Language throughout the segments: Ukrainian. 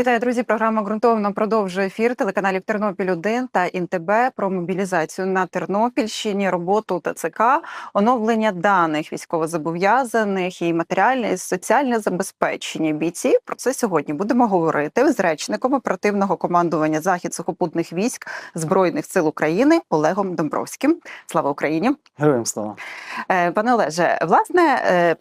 Вітаю, друзі! Програма ґрунтовно продовжує ефір телеканалів Тернопіль 1 та ІНТБ про мобілізацію на Тернопільщині, роботу ТЦК, оновлення даних військовозобов'язаних і матеріальне і соціальне забезпечення бійців. Про це сьогодні будемо говорити з речником оперативного командування захід сухопутних військ збройних сил України Олегом Домбровським. Слава Україні! Героям слава. Е, Пане Олеже, власне, е,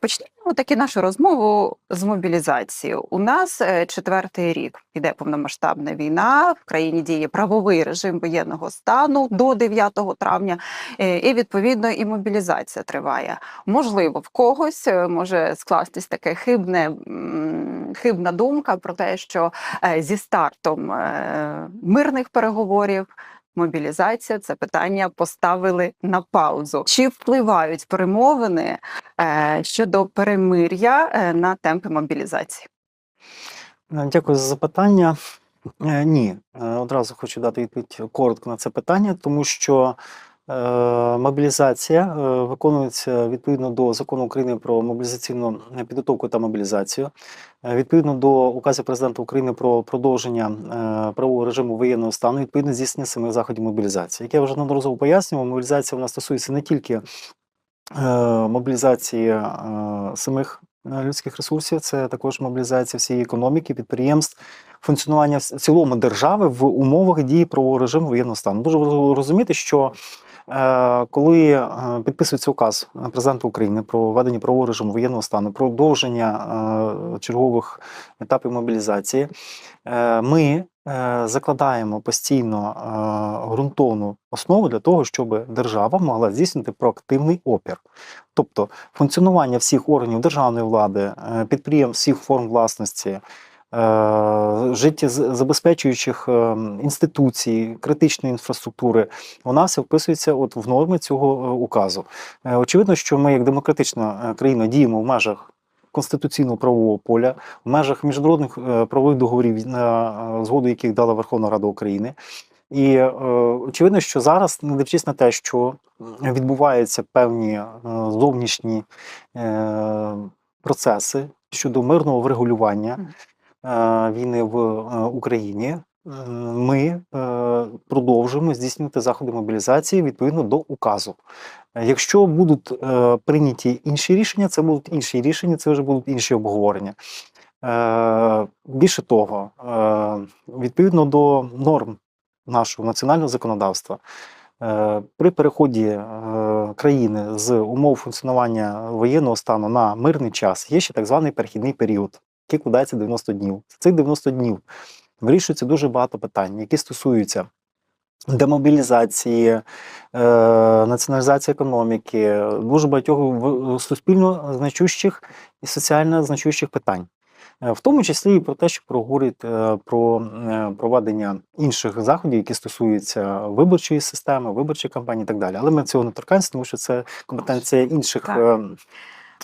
почнемо таки нашу розмову з мобілізації. У нас е, четвертий рік іде повномасштабна війна. В країні діє правовий режим воєнного стану до 9 травня, е, і відповідно і мобілізація триває. Можливо, в когось е, може скластись таке хибне. Хибна думка про те, що зі стартом мирних переговорів мобілізація це питання поставили на паузу. Чи впливають перемовини е, щодо перемир'я е, на темпи мобілізації? Е, Дякую за запитання. Ні, одразу хочу дати відповідь коротко на це питання, тому що мобілізація е, виконується відповідно до закону України про мобілізаційну підготовку та мобілізацію, Е, відповідно до указу президента України про продовження е, правового режиму воєнного стану, відповідно здійснення самих заходів мобілізації. Як я вже неодноразово пояснював, мобілізація вона стосується не тільки е, мобілізації е, самих е, людських ресурсів, це також мобілізація всієї економіки, підприємств, функціонування в цілому держави в умовах дії правового режиму воєнного стану. Дуже важливо розуміти, що е, коли е, підписується указ президента України про введення правового режиму воєнного стану, продовження е, чергових етапів мобілізації, е, ми е, закладаємо постійно е, ґрунтовну основу для того, щоб держава могла здійснити проактивний опір. Тобто функціонування всіх органів державної влади, е, підприємств всіх форм власності, е, життєзабезпечуючих е, інституцій, критичної інфраструктури, вона все вписується от в норми цього е, указу. Е, Очевидно, що ми, як демократична е, країна, діємо в межах. Конституційного правового поля в межах міжнародних е, правових договорів, на е, згоду яких дала Верховна Рада України, і е, очевидно, що зараз, не дивлячись на те, що відбуваються певні е, зовнішні е, процеси щодо мирного врегулювання е, війни в Україні, е, ми е, продовжуємо здійснювати заходи мобілізації відповідно до указу. Якщо будуть е, прийняті інші рішення, це будуть інші рішення, це вже будуть інші обговорення. Більше того, відповідно до норм нашого національного законодавства, при переході країни з умов функціонування воєнного стану на мирний час є ще так званий перехідний період, який кладається 90 днів. За цих 90 днів вирішується дуже багато питань, які стосуються демобілізації, е, націоналізації економіки, дуже багатьох суспільно значущих і соціально значущих питань. Е, В тому числі і про те, що проговорить е, про е, проведення інших заходів, які стосуються виборчої системи, виборчої кампанії і так далі. Але ми цього не торкаємося, тому що це компетенція інших Так.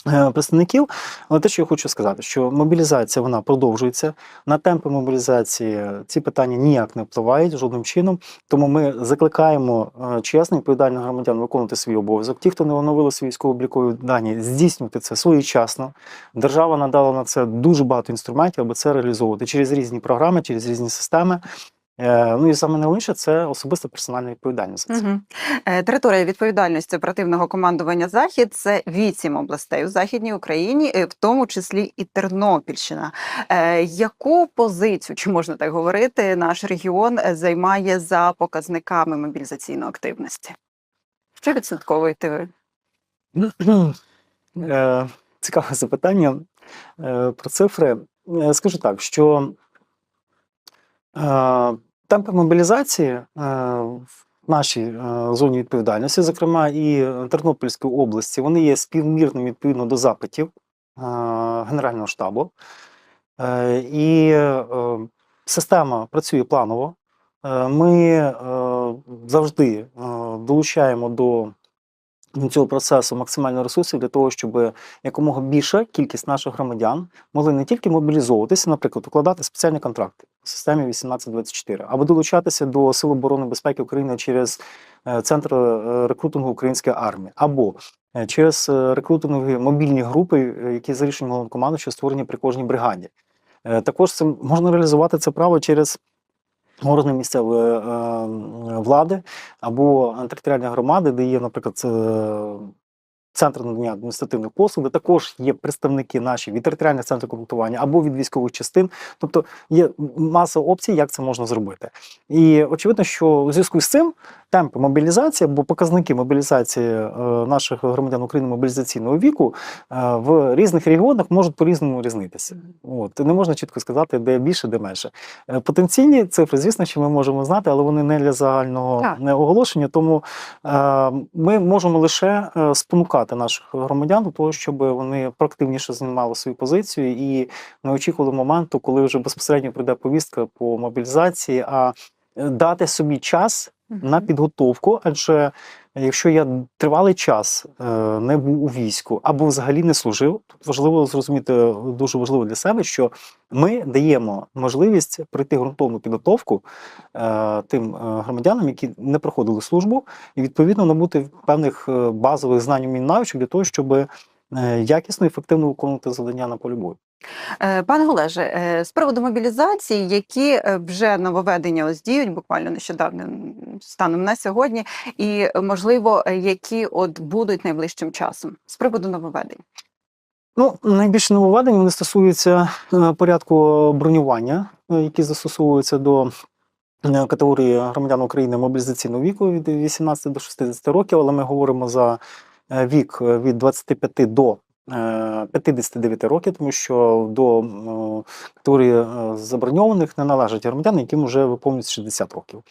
Е, представників. Але те, що я хочу сказати, що мобілізація вона продовжується. На темпи мобілізації ці питання ніяк не впливають жодним чином. Тому ми закликаємо е, чесно відповідальних громадян виконувати свій обов'язок. Ті, хто не оновили свої військово-облікові дані, здійснювати це своєчасно. Держава надала на це дуже багато інструментів, аби це реалізовувати через різні програми, через різні системи. Е, Ну і саме найголовніше це особиста персональна відповідальність. за це. Угу. Територія відповідальності оперативного командування Захід це вісім областей у Західній Україні, е, в тому числі і Тернопільщина. Яку позицію, чи можна так говорити, наш регіон займає за показниками мобілізаційної активності? Що відслідковуєте ви? Е, Цікаве запитання про цифри. Скажу так, що темпи мобілізації е, в нашій е, зоні відповідальності, зокрема і Тернопільської області, вони є співмірними відповідно до запитів е, Генерального штабу. Е, І е, система працює планово. Е, Ми е, завжди е, долучаємо до цього процесу максимально ресурсів для того, щоб якомога більша кількість наших громадян могли не тільки мобілізовуватися, наприклад, укладати спеціальні контракти системі 1824, або долучатися до Сил оборони безпеки України через е, центр е, рекрутингу української армії, або е, через рекрутингові мобільні групи, які за рішенням головнокомандуючого створені при кожній бригаді. Також це можна реалізувати це право через органи місцевої влади або територіальні громади, де є, наприклад, центр надання адміністративних послуг, де також є представники наші від територіальних центрів комплектування або від військових частин. Тобто є маса опцій, як це можна зробити. І очевидно, що у зв'язку з цим темпи мобілізації або показники мобілізації е, наших громадян України мобілізаційного віку е, в різних регіонах можуть по-різному різнитися. От не можна чітко сказати, де більше, де менше. Е, Потенційні цифри, звісно, що ми можемо знати, але вони не для загального не оголошення. Тому ми можемо лише спонукати наших громадян до того, щоб вони проактивніше займали свою позицію і не очікували моменту, коли вже безпосередньо прийде повістка по мобілізації, а дати собі час на підготовку, адже якщо я тривалий час е, не був у війську або взагалі не служив, тут важливо зрозуміти дуже важливо для себе, що ми даємо можливість пройти ґрунтовну підготовку е, тим е, громадянам, які не проходили службу, і відповідно набути певних е, базових знань і навичок для того, щоб е, якісно і ефективно виконувати завдання на полі бою. Е, Пане Олеже, е, з приводу мобілізації, які е, вже нововведення ось діють буквально нещодавно станом на сьогодні, і е, можливо, е, які от будуть найближчим часом з приводу нововведень. Ну, найбільше нововведень вони стосуються е, порядку бронювання, е, які застосовуються до е, категорії громадян України мобілізаційного віку від 18 до 60 років, але ми говоримо за е, вік е, від 25 до е, 59 років, тому що до е, категорії е, заброньованих не належать громадяни, яким вже виповнюється 60 років е,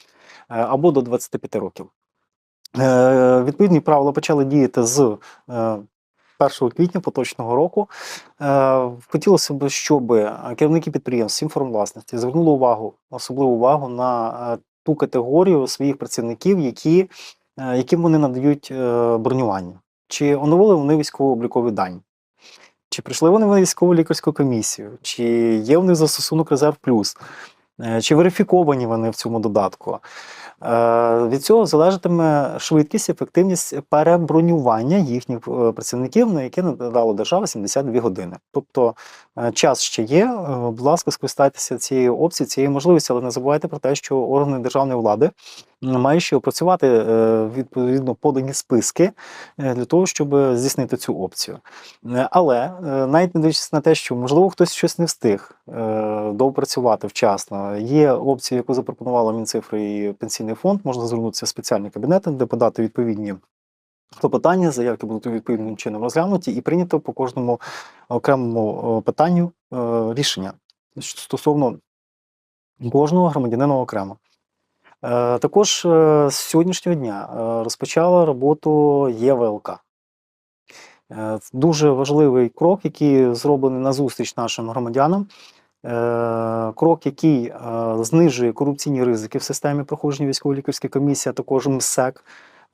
або до 25 років. Е, Відповідні правила почали діяти з е, 1 квітня поточного року. Е, Хотілося б, щоб керівники підприємств інформвласності звернули увагу, особливу увагу на е, ту категорію своїх працівників, які, е, яким вони надають е, бронювання. Чи оновили вони військово-облікові дані? Чи прийшли вони в військову лікарську комісію, чи є в них застосунок резерв плюс, Е, чи верифіковані вони в цьому додатку. Е, Від цього залежатиме швидкість, ефективність перебронювання їхніх е, працівників, на яке надала держава 72 години. Тобто час ще є. е, Будь ласка, скористайтеся цією опцією, цією можливістю, але не забувайте про те, що органи державної влади мають ще опрацювати е, відповідно подані списки е, для того, щоб здійснити цю опцію. Е, Але е, навіть не дивлячись на те, що можливо хтось щось не встиг е, доопрацювати вчасно, є опція, яку запропонувала Мінцифри і пенсійний фонд. Можна звернутися в спеціальний кабінет, де подати відповідні клопотання, заявки будуть відповідним чином розглянуті і прийнято по кожному окремому е, питанню е, рішення стосовно кожного громадянина окремо. Е, Також з сьогоднішнього дня розпочала роботу ЄВЛК. Дуже важливий крок, який зроблений на зустріч нашим громадянам. Крок, який знижує корупційні ризики в системі проходження військово-лікарської комісії, а також МСЕК.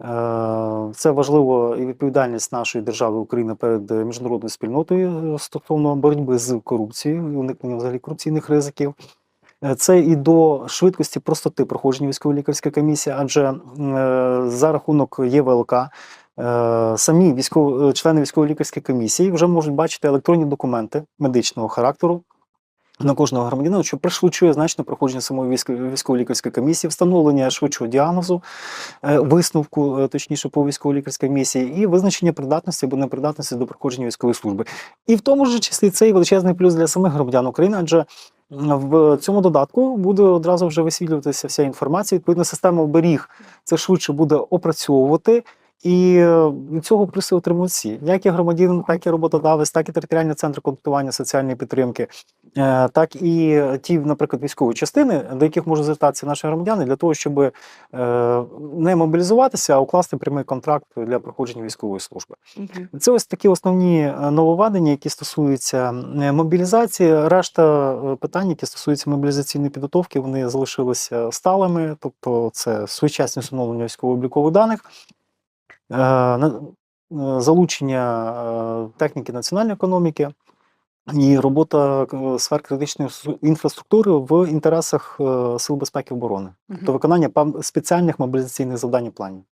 Е, Це важливо і відповідальність нашої держави України перед міжнародною спільнотою е, стосовно боротьби з корупцією уникнення взагалі корупційних ризиків. Е, Це і до швидкості простоти проходження військово-лікарської комісії, адже за рахунок ЄВЛК самі військово, члени військово-лікарської комісії вже можуть бачити електронні документи медичного характеру на кожного громадянина, що пришвидшує значно проходження самої військо- військово-лікарської комісії, встановлення швидшого діагнозу, е, висновку, е, точніше, по військово-лікарській комісії, і визначення придатності або непридатності до проходження військової служби. І в тому ж числі це і величезний плюс для самих громадян України, адже в цьому додатку буде одразу вже висвітлюватися вся інформація. Відповідно, система оберіг це швидше буде опрацьовувати. І е, від цього плюси отримують всі, як і громадянин, так і роботодавець, так і територіальні центри комплектування соціальної підтримки, е, так і ті, наприклад, військові частини, до яких можуть звертатися наші громадяни, для того, щоб е, не мобілізуватися, а укласти прямий контракт для проходження військової служби. Це ось такі основні нововведення, які стосуються мобілізації. Решта питань, які стосуються мобілізаційної підготовки, вони залишилися сталими, тобто це своєчасне встановлення військово-облікових даних, залучення е, техніки національної економіки. І робота е, сфер критичної інфраструктури в інтересах е, сил безпеки оборони, тобто виконання спеціальних мобілізаційних завдань і планів.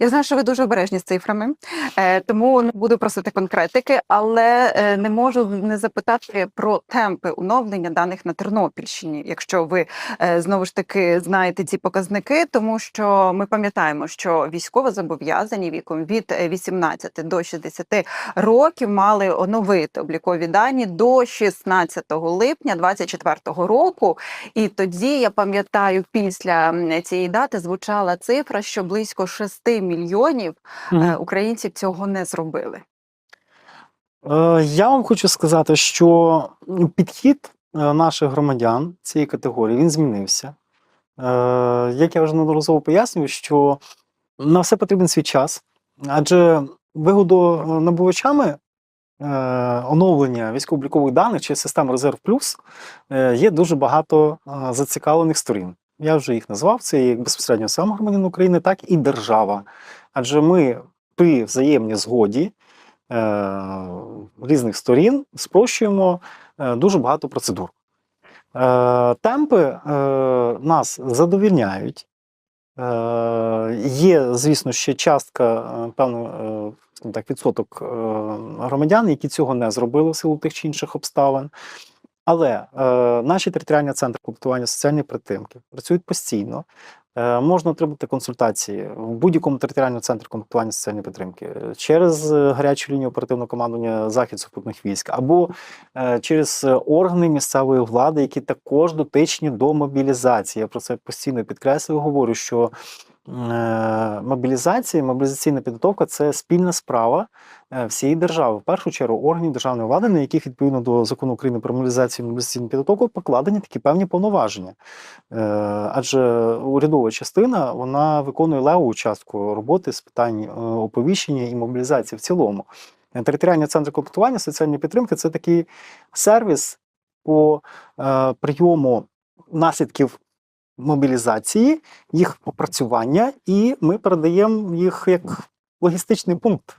Я знаю, що ви дуже обережні з цифрами, е, тому не буду просити конкретики, але не можу не запитати про темпи оновлення даних на Тернопільщині, якщо ви знову ж таки знаєте ці показники, тому що ми пам'ятаємо, що військовозобов'язані віком від е, 18 до 60 років мали оновити облікові дані до 16 липня 2024 року. І тоді я пам'ятаю, після цієї дати звучала цифра, що близько 6 мільйонів е, українців цього не зробили. Е, Я вам хочу сказати, що підхід е, наших громадян цієї категорії він змінився. Як я вже неодноразово пояснюю, що на все потрібен свій час, адже вигодонабувачами е, оновлення військово-облікових даних чи систем Резерв Плюс е, є дуже багато е, зацікавлених сторін. Я вже їх назвав. Це як безпосередньо сам громадянин України, так і держава. Адже ми при взаємній згоді е, різних сторін спрощуємо е, дуже багато процедур. Е, темпи е, нас задовільняють. Е, є, звісно, ще частка, е, певно, е, скажімо так, відсоток е, громадян, які цього не зробили в силу тих чи інших обставин. Але е, наші територіальні центри комплектування соціальної підтримки працюють постійно. Е, можна отримати консультації в будь-якому територіальному центрі комплектування соціальної підтримки через гарячу лінію оперативного командування захід супутних військ або через органи місцевої влади, які також дотичні до мобілізації. Я про це постійно підкреслюю. Говорю, що е, мобілізація, мобілізаційна підготовка це спільна справа е, всієї держави. В першу чергу органів державної влади, на яких відповідно до закону України про мобілізацію і мобілізаційну підготовку покладені такі певні повноваження. Е, Адже урядова частина вона виконує леву частку роботи з питань оповіщення і мобілізації в цілому. Територіальні центри комплектування соціальної підтримки це такий сервіс по прийому наслідків мобілізації, їх опрацювання, і ми передаємо їх як логістичний пункт,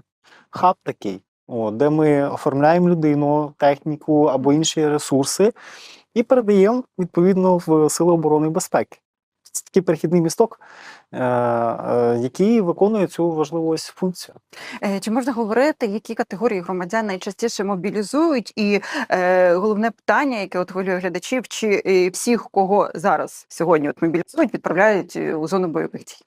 хаб такий, о, де ми оформляємо людину, техніку або інші ресурси, і передаємо відповідно в Сили оборони і безпеки. Це такий перехідний місток, е, е, який виконує цю важливу ось функцію. Е, Чи можна говорити, які категорії громадян найчастіше мобілізують? І е, головне питання, яке от хвилює глядачів, чи всіх, кого зараз сьогодні от мобілізують, відправляють у зону бойових дій?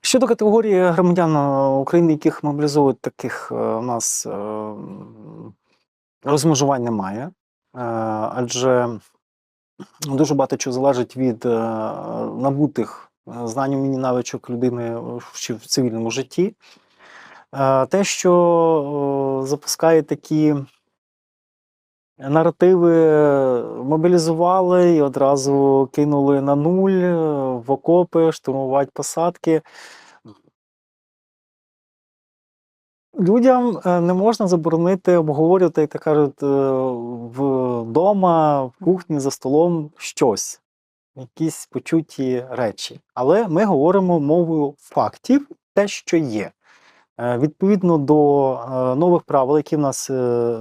Щодо категорії громадян України, яких мобілізують, таких у нас розмежувань немає, адже дуже багато чого залежить від набутих знань умінь і навичок людини чи в цивільному житті. Е, Те, що е, запускає такі наративи, е, мобілізували і одразу кинули на нуль е, в окопи, штурмувати посадки. Людям е, не можна заборонити обговорювати, як то кажуть, е, вдома, в кухні за столом щось, якісь почуті речі. Але ми говоримо мовою фактів, те, що є. Е, Відповідно до е, нових правил, які в нас е,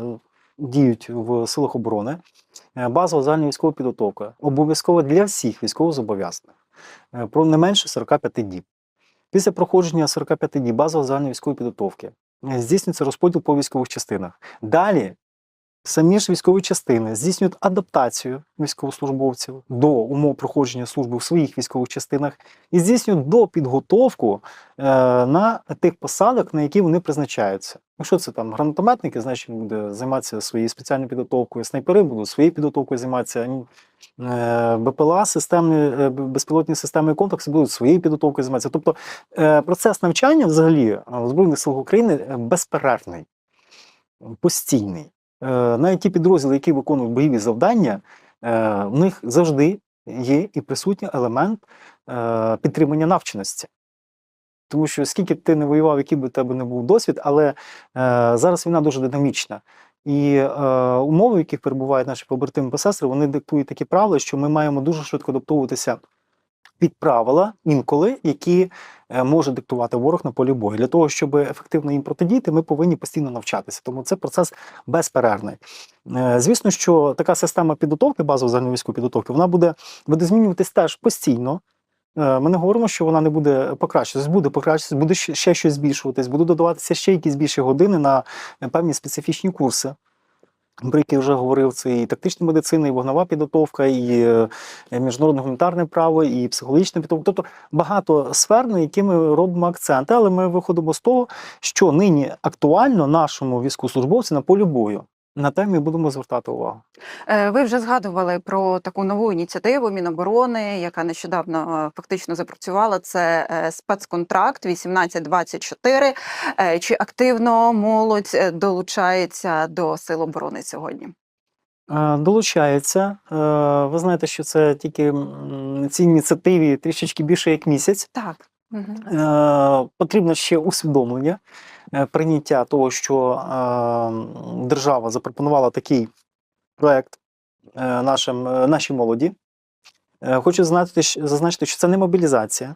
діють в силах оборони, базова загальна військова підготовка обов'язкова для всіх військовозобов'язаних про не менше 45 діб. Після проходження 45 діб базової загальної військової підготовки здійснюється розподіл по військових частинах. Далі самі ж військові частини здійснюють адаптацію військовослужбовців до умов проходження служби в своїх військових частинах і здійснюють допідготовку е, на тих посадах, на які вони призначаються. Якщо це там гранатометники, значить він буде займатися своєю спеціальною підготовкою, снайпери будуть своєю підготовкою займатися. е, БПЛА, системні, е, безпілотні системи і комплекси будуть своєю підготовкою займатися. Тобто е, процес навчання взагалі в Збройних силах України безперервний, постійний. Е, Навіть ті підрозділи, які виконують бойові завдання, е, в них завжди є і присутній елемент е, підтримання навченості. Тому що скільки б ти не воював, який би у тебе не був досвід, але зараз війна дуже динамічна. І е, умови, в яких перебувають наші побратими та сестри, вони диктують такі правила, що ми маємо дуже швидко адаптовуватися під правила інколи, які е, може диктувати ворог на полі бою. Для того, щоб ефективно їм протидіяти, ми повинні постійно навчатися. Тому це процес безперервний. Е, Звісно, що така система підготовки, базової загальновійськової підготовки, вона буде, буде змінюватись теж постійно. Е, Ми не говоримо, що вона не буде покращуватись, буде покращуватись, буде ще щось збільшуватись, будуть додаватися ще якісь більші години на певні специфічні курси. Про які вже говорив, це і тактична медицина, і вогнова підготовка, і е, міжнародне гуманітарне право, і психологічна підготовка. Тобто багато сфер, на які ми робимо акценти, але ми виходимо з того, що нині актуально нашому військовослужбовцю на полі бою. На те ми будемо звертати увагу. Е, Ви вже згадували про таку нову ініціативу Міноборони, яка нещодавно е, фактично запрацювала. Це е, спецконтракт 1824. Е, Чи активно молодь долучається до сил оборони сьогодні? Долучається. Ви знаєте, що це тільки м, цій ініціативі трішечки більше як місяць. Так. Е, Потрібно ще усвідомлення, е, прийняття того, що е, держава запропонувала такий проект нашим, нашій молоді. Хочу зазначити, що це не мобілізація.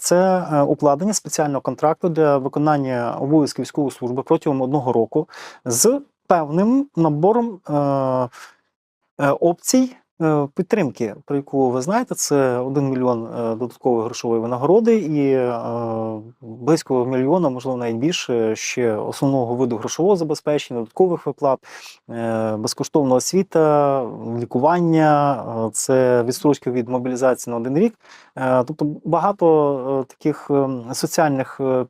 Це укладення спеціального контракту для виконання обов'язків військової служби протягом одного року з певним набором опцій підтримки, про яку ви знаєте, це 1 мільйон е, додаткової грошової винагороди і е, близько мільйона, можливо, навіть більше ще основного виду грошового забезпечення, додаткових виплат, е, безкоштовна освіта, лікування, е, це відстрочка від мобілізації на один рік. Е, Тобто багато е, таких е, соціальних е,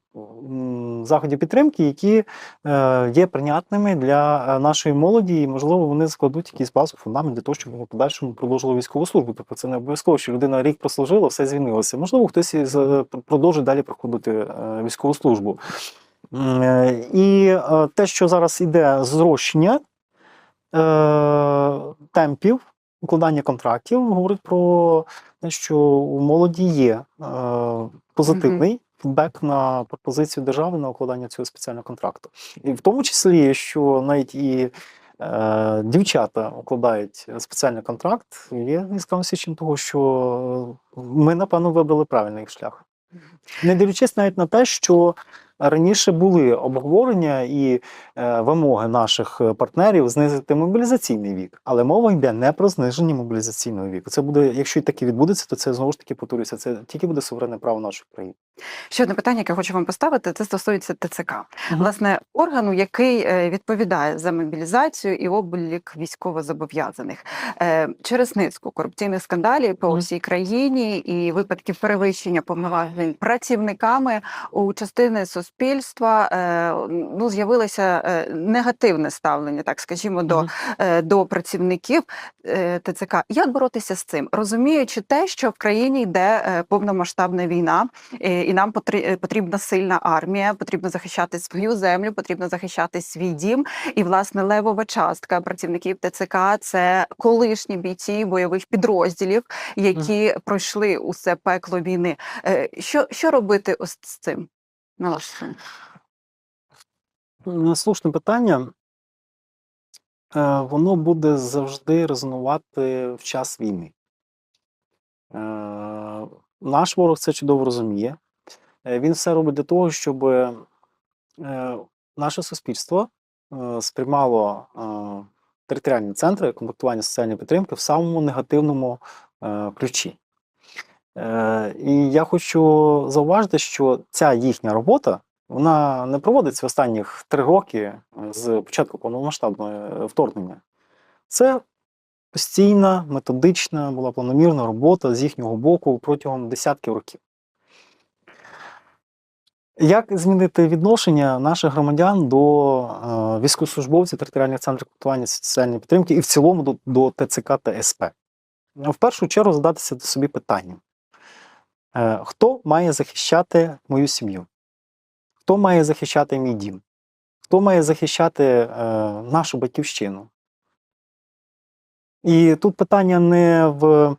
заходів підтримки, які е, є прийнятними для е, нашої молоді, і можливо вони складуть якийсь базу фундамент для того, щоб в подальшому продовжили військову службу. Тобто це не обов'язково, що людина рік прослужила, все звільнилося. Можливо, хтось е, продовжить далі проходити військову службу. І те, що зараз іде зрощення темпів укладання контрактів, говорить про те, що у молоді є позитивний фідбек на пропозицію держави на укладання цього спеціального контракту. І в тому числі, що навіть і е, дівчата укладають спеціальний контракт, є яскравим свідченням того, що ми, напевно, вибрали правильний шлях. Не дивлячись навіть на те, що раніше були обговорення і е, вимоги наших е, партнерів знизити мобілізаційний вік, але мова йде не про зниження мобілізаційного віку. Це буде, якщо і таке відбудеться, то це знову ж таки повторюється. Це тільки буде суверенне право нашої країни. Ще одне питання, яке хочу вам поставити, це стосується ТЦК. Мгм. Власне, органу, який е, відповідає за мобілізацію і облік військовозобов'язаних через низку корупційних скандалів по всій країні і випадків перевищення повноважень працівниками у частини суспільства е, ну з'явилося е, негативне ставлення, так скажімо, до е, до працівників ТЦК. Як боротися з цим, розуміючи те, що в країні йде повномасштабна війна, і нам потрі- потрібна сильна армія, потрібно захищати свою землю, потрібно захищати свій дім. І власне левова частка працівників ТЦК це колишні бійці бойових підрозділів, які пройшли усе пекло війни. Що, що робити ось з цим? На ваш думку? Слушне питання. Е, Воно буде завжди резонувати в час війни. Е, Наш ворог це чудово розуміє. Е, Він все робить для того, щоб наше суспільство сприймало територіальні центри комплектування соціальної підтримки в самому негативному ключі. Е, І я хочу зауважити, що ця їхня робота вона не проводиться останніх три роки з початку повномасштабного е, вторгнення. Це постійна, методична, була планомірна робота з їхнього боку протягом десятків років. Як змінити відношення наших громадян до е, військовослужбовців територіальних центрів комплектування соціальної підтримки і в цілому до, до ТЦК та СП? В першу чергу задатися собі питанням: хто має захищати мою сім'ю? Хто має захищати мій дім? Хто має захищати е, нашу батьківщину? І тут питання не в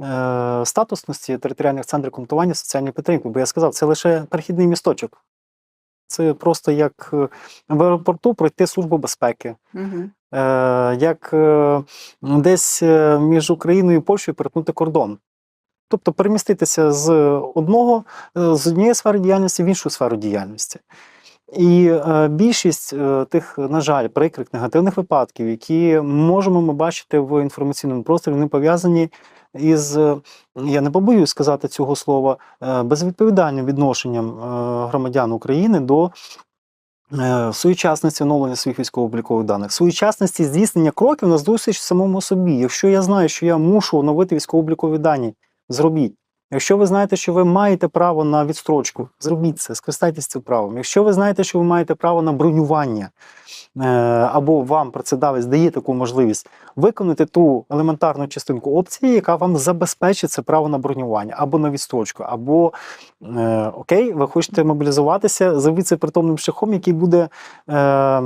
е, статусності територіальних центрів комплектування соціальної підтримки, бо я сказав, це лише перехідний місточок. Це просто як е, в аеропорту пройти службу безпеки, Угу. е, як е, десь е, між Україною і Польщею перетнути кордон. Тобто переміститися з одного е, з однієї сфери діяльності в іншу сферу діяльності. І е, більшість е, тих, на жаль, прикрих негативних випадків, які можемо ми бачити в інформаційному просторі, вони пов'язані із, е, я не побоюсь сказати цього слова, е, безвідповідальним відношенням е, громадян України до е, своєчасності оновлення своїх військово-облікових даних, своєчасності здійснення кроків на зустріч самому собі. Якщо я знаю, що я мушу оновити військово-облікові дані, зробіть. Якщо ви знаєте, що ви маєте право на відстрочку, зробіть це, скористайтеся цим правом. Якщо ви знаєте, що ви маєте право на бронювання, е, або вам працедавець дає таку можливість, виконати ту елементарну частинку опції, яка вам забезпечить це право на бронювання, або на відстрочку, або е, окей, ви хочете мобілізуватися, зробіть це притомним шляхом, який буде е,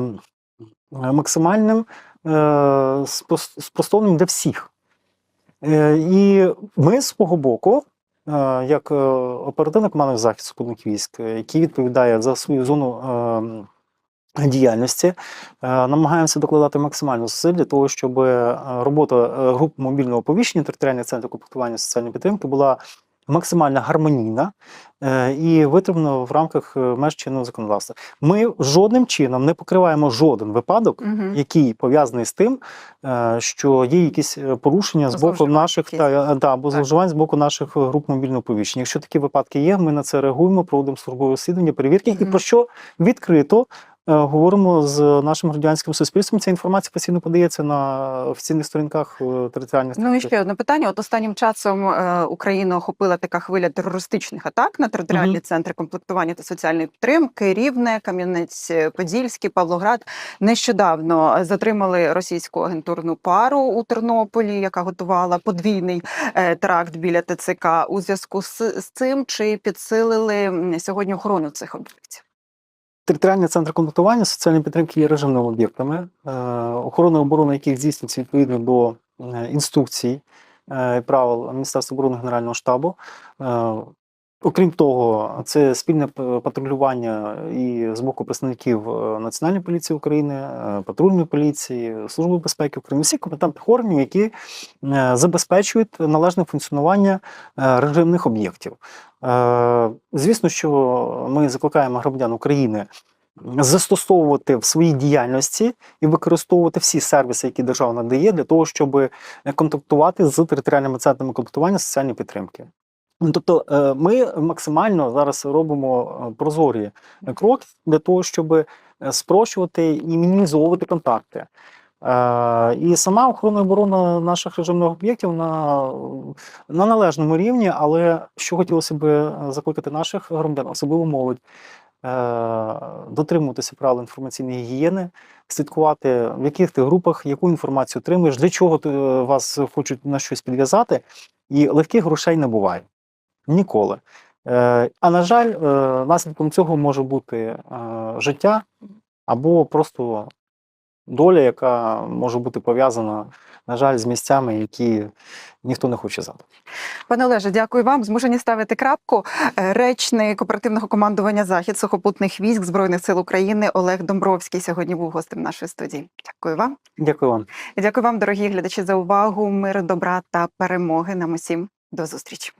максимальним спростовним для всіх. Е, І ми з свого боку, е, як оперативник оперативний захисту супутних військ, е, який відповідає за свою зону е, діяльності, е, намагаємося докладати максимально зусиль для того, щоб е, робота е, груп мобільного оповіщення територіальних центрів комплектування соціальної підтримки була максимально гармонійна е, і витримана в рамках е, меж чинного законодавства. Ми жодним чином не покриваємо жоден випадок, Мгм. який пов'язаний з тим, е, що є якісь порушення з боку наших та, е, або зловживань з боку наших груп мобільного повіщення. Якщо такі випадки є, ми на це реагуємо, проводимо службове розслідування, перевірки, і про що відкрито. Е, Говоримо з нашим громадянським суспільством. Ця інформація постійно подається на офіційних сторінках е, територіальних Ну і ще одне питання. От останнім часом е, Україну охопила така хвиля терористичних атак на територіальні Мгм. центри комплектування та соціальної підтримки. Рівне, Кам'янець-Подільський, Павлоград нещодавно затримали російську агентурну пару у Тернополі, яка готувала подвійний теракт біля ТЦК. У зв'язку з цим чи підсилили сьогодні охорону цих об'єктів? Територіальні центри комплектування соціальної підтримки є режимними об'єктами, е, охорона оборони, яких здійснюється відповідно до е, інструкцій е, правил Міністерства оборони Генерального штабу. Окрім того, це спільне патрулювання і з боку представників е, Національної поліції України, е, патрульної поліції, Служби безпеки України, всіх компетентних органів, які е, забезпечують належне функціонування режимних об'єктів. Звісно, що ми закликаємо громадян України застосовувати в своїй діяльності і використовувати всі сервіси, які держава надає, для того, щоб контактувати з територіальними центрами комплектування соціальної підтримки. Ну, Тобто е, ми максимально зараз робимо е, прозорі кроки для того, щоб е, спрощувати і мінімізовувати контакти. Е, І сама охорона і оборона наших режимних об'єктів на, на належному рівні, але що хотілося б закликати наших громадян, особливо молодь, е, дотримуватися правил інформаційної гігієни, слідкувати, в яких ти групах, яку інформацію отримуєш, для чого ти, е, вас хочуть на щось підв'язати, і легких грошей не буває. Ніколи. Е, а на жаль, е, наслідком цього може бути е, життя або просто доля, яка може бути пов'язана, на жаль, з місцями, які ніхто не хоче знати. Пане Олеже, дякую вам. Змушені ставити крапку. Речник оперативного командування Захід сухопутних військ Збройних сил України Олег Домбровський сьогодні був гостем нашої студії. Дякую вам. Дякую вам. Дякую вам, дорогі глядачі, за увагу. Миру, добра та перемоги нам усім. До зустрічі.